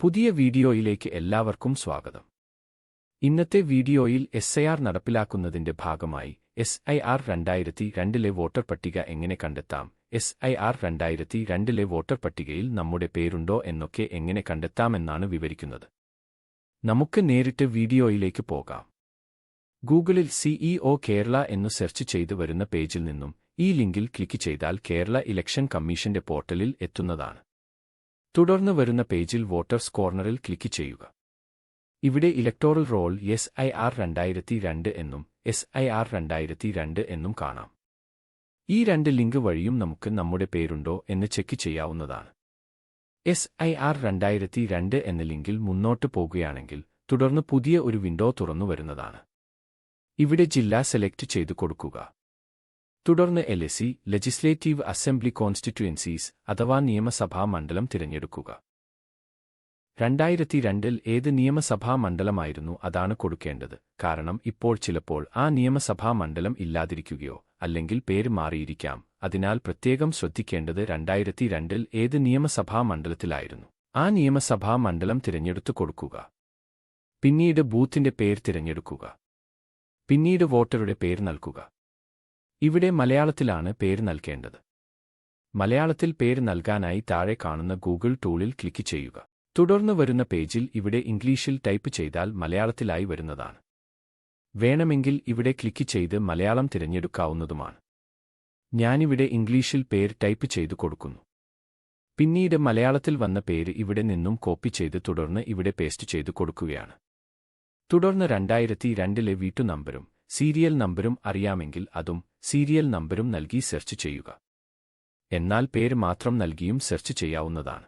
പുതിയ വീഡിയോയിലേക്ക് എല്ലാവർക്കും സ്വാഗതം. ഇന്നത്തെ വീഡിയോയിൽ എസ് ഐ ആർ നടപ്പിലാക്കുന്നതിന്റെ ഭാഗമായി എസ് ഐ ആർ രണ്ടായിരത്തി രണ്ടിലെ വോട്ടർ പട്ടിക എങ്ങനെ കണ്ടെത്താം? എസ് ഐ ആർ രണ്ടായിരത്തി രണ്ടിലെ വോട്ടർ പട്ടികയിൽ നമ്മുടെ പേരുണ്ടോ എന്നൊക്കെ എങ്ങനെ കണ്ടെത്താമെന്നാണ് വിവരിക്കുന്നത്. നമുക്ക് നേരിട്ട് വീഡിയോയിലേക്ക് പോകാം. ഗൂഗിളിൽ സിഇഒ കേരള എന്ന് സെർച്ച് ചെയ്തു വരുന്ന പേജിൽ നിന്നും ഈ ലിങ്കിൽ ക്ലിക്ക് ചെയ്താൽ കേരള ഇലക്ഷൻ കമ്മീഷന്റെ പോർട്ടലിൽ എത്തുന്നതാണ്. തുടർന്ന് വരുന്ന പേജിൽ വോട്ടേഴ്സ് കോർണറിൽ ക്ലിക്ക് ചെയ്യുക. ഇവിടെ electoral roll S I R രണ്ടായിരത്തി രണ്ട് എന്നും എസ് ഐ ആർ രണ്ടായിരത്തി രണ്ട് എന്നും കാണാം. ഈ രണ്ട് ലിങ്ക് വഴിയും നമുക്ക് നമ്മുടെ പേരുണ്ടോ എന്ന് ചെക്ക് ചെയ്യാവുന്നതാണ്. എസ് ഐ ആർ രണ്ടായിരത്തി രണ്ട് എന്ന ലിങ്കിൽ മുന്നോട്ട് പോകുകയാണെങ്കിൽ തുടർന്ന് പുതിയ ഒരു വിൻഡോ തുറന്നു വരുന്നതാണ്. ഇവിടെ ജില്ല സെലക്ട് ചെയ്തു കൊടുക്കുക. തുടർന്ന് L S C legislative assembly constituencies അഥവാ നിയമസഭാ മണ്ഡലം തിരഞ്ഞെടുക്കുക. രണ്ടായിരത്തി രണ്ടിൽ ഏത് നിയമസഭാ മണ്ഡലമായിരുന്നു അതാണ് കൊടുക്കേണ്ടത്. കാരണം ഇപ്പോൾ ചിലപ്പോൾ ആ നിയമസഭാ മണ്ഡലം ഇല്ലാതിരിക്കുകയോ അല്ലെങ്കിൽ പേര് മാറിയിരിക്കാം. അതിനാൽ പ്രത്യേകം ശ്രദ്ധിക്കേണ്ടത് രണ്ടായിരത്തി രണ്ടിൽ ഏത് നിയമസഭാ മണ്ഡലത്തിലായിരുന്നു. ആ നിയമസഭാ മണ്ഡലം തിരഞ്ഞെടുത്തു കൊടുക്കുക. പിന്നീട് ബൂത്തിന്റെ പേര് തിരഞ്ഞെടുക്കുക. പിന്നീട് വോട്ടറുടെ പേര് നൽകുക. ഇവിടെ മലയാളത്തിലാണ് പേര് നൽകേണ്ടത്. മലയാളത്തിൽ പേര് നൽകാനായി താഴെ കാണുന്ന ഗൂഗിൾ ടൂളിൽ ക്ലിക്ക് ചെയ്യുക. തുടർന്ന് വരുന്ന പേജിൽ ഇവിടെ ഇംഗ്ലീഷിൽ ടൈപ്പ് ചെയ്താൽ മലയാളത്തിലായി വരുന്നതാണ്. വേണമെങ്കിൽ ഇവിടെ ക്ലിക്ക് ചെയ്ത് മലയാളം തിരഞ്ഞെടുക്കാവുന്നതുമാണ്. ഞാനിവിടെ ഇംഗ്ലീഷിൽ പേര് ടൈപ്പ് ചെയ്തു കൊടുക്കുന്നു. പിന്നീട് മലയാളത്തിൽ വന്ന പേര് ഇവിടെ നിന്നും കോപ്പി ചെയ്ത് തുടർന്ന് ഇവിടെ പേസ്റ്റ് ചെയ്തു കൊടുക്കുകയാണ്. തുടർന്ന് രണ്ടായിരത്തി രണ്ടിലെ വീട്ടു നമ്പരും സീരിയൽ നമ്പരും അറിയാമെങ്കിൽ അതും സീരിയൽ നമ്പരും നൽകി സെർച്ച് ചെയ്യുക. എന്നാൽ പേര് മാത്രം നൽകിയും സെർച്ച് ചെയ്യാവുന്നതാണ്.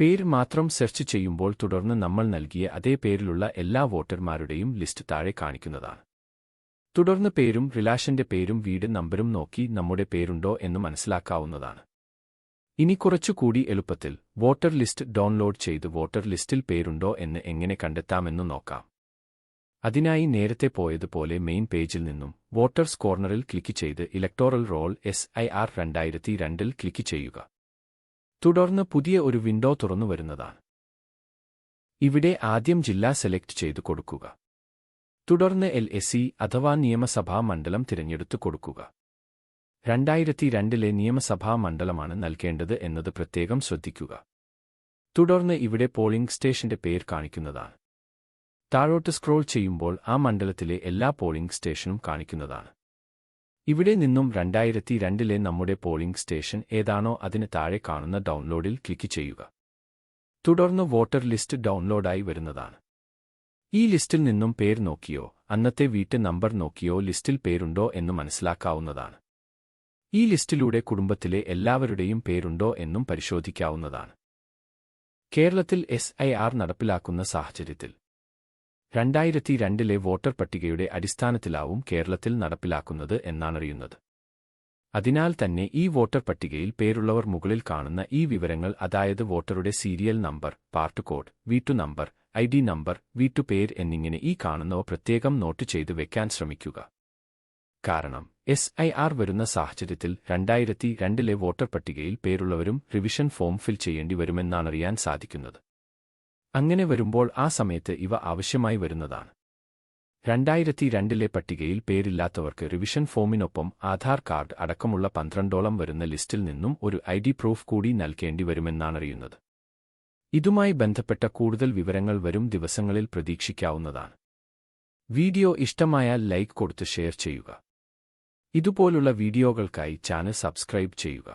പേര് മാത്രം സെർച്ച് ചെയ്യുമ്പോൾ തുടർന്ന് നമ്മൾ നൽകിയ അതേ പേരിലുള്ള എല്ലാ വോട്ടർമാരുടെയും ലിസ്റ്റ് താഴെ കാണിക്കുന്നതാണ്. തുടർന്ന് പേരും റിലാഷന്റെ പേരും വീട് നമ്പരും നോക്കി നമ്മുടെ പേരുണ്ടോ എന്ന് മനസ്സിലാക്കാവുന്നതാണ്. ഇനി കുറച്ചുകൂടി എളുപ്പത്തിൽ വോട്ടർ ലിസ്റ്റ് ഡൗൺലോഡ് ചെയ്ത് വോട്ടർ ലിസ്റ്റിൽ പേരുണ്ടോ എന്ന് എങ്ങനെ കണ്ടെത്താമെന്ന് നോക്കാം. അതിനായി നേരത്തെ പോയതുപോലെ മെയിൻ പേജിൽ നിന്നും വോട്ടേഴ്സ് കോർണറിൽ ക്ലിക്ക് ചെയ്ത് electoral roll S I R രണ്ടായിരത്തി രണ്ടിൽ ക്ലിക്ക് ചെയ്യുക. തുടർന്ന് പുതിയ ഒരു വിൻഡോ തുറന്നു വരുന്നതാണ്. ഇവിടെ ആദ്യം ജില്ല സെലക്ട് ചെയ്തു കൊടുക്കുക. തുടർന്ന് എൽ എസ് സി അഥവാ നിയമസഭാ മണ്ഡലം തിരഞ്ഞെടുത്തു കൊടുക്കുക. രണ്ടായിരത്തി രണ്ടിലെ നിയമസഭാ മണ്ഡലമാണ് നൽകേണ്ടത് എന്നത് പ്രത്യേകം ശ്രദ്ധിക്കുക. തുടർന്ന് ഇവിടെ പോളിംഗ് സ്റ്റേഷന്റെ പേര് കാണിക്കുന്നതാണ്. താഴോട്ട് സ്ക്രോൾ ചെയ്യുമ്പോൾ ആ മണ്ഡലത്തിലെ എല്ലാ പോളിംഗ് സ്റ്റേഷനും കാണിക്കുന്നതാണ്. ഇവിടെ നിന്നും രണ്ടായിരത്തി രണ്ടിലെ നമ്മുടെ പോളിംഗ് സ്റ്റേഷൻ ഏതാണോ അതിന് താഴെ കാണുന്ന ഡൗൺലോഡിൽ ക്ലിക്ക് ചെയ്യുക. തുടർന്ന് വോട്ടർ ലിസ്റ്റ് ഡൗൺലോഡായി വരുന്നതാണ്. ഈ ലിസ്റ്റിൽ നിന്നും പേര് നോക്കിയോ അന്നത്തെ വീട്ട് നമ്പർ നോക്കിയോ ലിസ്റ്റിൽ പേരുണ്ടോ എന്ന് മനസ്സിലാക്കാവുന്നതാണ്. ഈ ലിസ്റ്റിലൂടെ കുടുംബത്തിലെ എല്ലാവരുടെയും പേരുണ്ടോ എന്നും പരിശോധിക്കാവുന്നതാണ്. കേരളത്തിൽ എസ് നടപ്പിലാക്കുന്ന സാഹചര്യത്തിൽ രണ്ടായിരത്തി രണ്ടിലെ വോട്ടർ പട്ടികയുടെ അടിസ്ഥാനത്തിലാവും കേരളത്തിൽ നടപ്പിലാക്കുന്നത് എന്നാണറിയുന്നത്. അതിനാൽ തന്നെ ഈ വോട്ടർ പട്ടികയിൽ പേരുള്ളവർ മുകളിൽ കാണുന്ന ഈ വിവരങ്ങൾ അതായത് വോട്ടറുടെ സീരിയൽ നമ്പർ പാർട്ട് കോഡ് വീട്ടു നമ്പർ ഐ ഡി നമ്പർ വീട്ടുപേര് എന്നിങ്ങനെ ഈ കാണുന്നവ പ്രത്യേകം നോട്ട് ചെയ്ത് വെക്കാൻ ശ്രമിക്കുക. കാരണം എസ് ഐ ആർ വരുന്ന സാഹചര്യത്തിൽ രണ്ടായിരത്തി രണ്ടിലെ വോട്ടർ പട്ടികയിൽ പേരുള്ളവരും റിവിഷൻ ഫോം ഫിൽ ചെയ്യേണ്ടി വരുമെന്നാണറിയാൻ സാധിക്കുന്നത്. അങ്ങനെ വരുമ്പോൾ ആ സമയത്ത് ഇവ ആവശ്യമായി വരുന്നതാണ്. രണ്ടായിരത്തി രണ്ടിലെ പട്ടികയിൽ പേരില്ലാത്തവർക്ക് റിവിഷൻ ഫോമിനൊപ്പം ആധാർ കാർഡ് അടക്കമുള്ള പന്ത്രണ്ടോളം വരുന്ന ലിസ്റ്റിൽ നിന്നും ഒരു ഐ ഡി പ്രൂഫ് കൂടി നൽകേണ്ടി വരുമെന്നാണറിയുന്നത്. ഇതുമായി ബന്ധപ്പെട്ട കൂടുതൽ വിവരങ്ങൾ വരും ദിവസങ്ങളിൽ പ്രതീക്ഷിക്കാവുന്നതാണ്. വീഡിയോ ഇഷ്ടമായാൽ ലൈക്ക് കൊടുത്ത് ഷെയർ ചെയ്യുക. ഇതുപോലുള്ള വീഡിയോകൾക്കായി ചാനൽ സബ്സ്ക്രൈബ് ചെയ്യുക.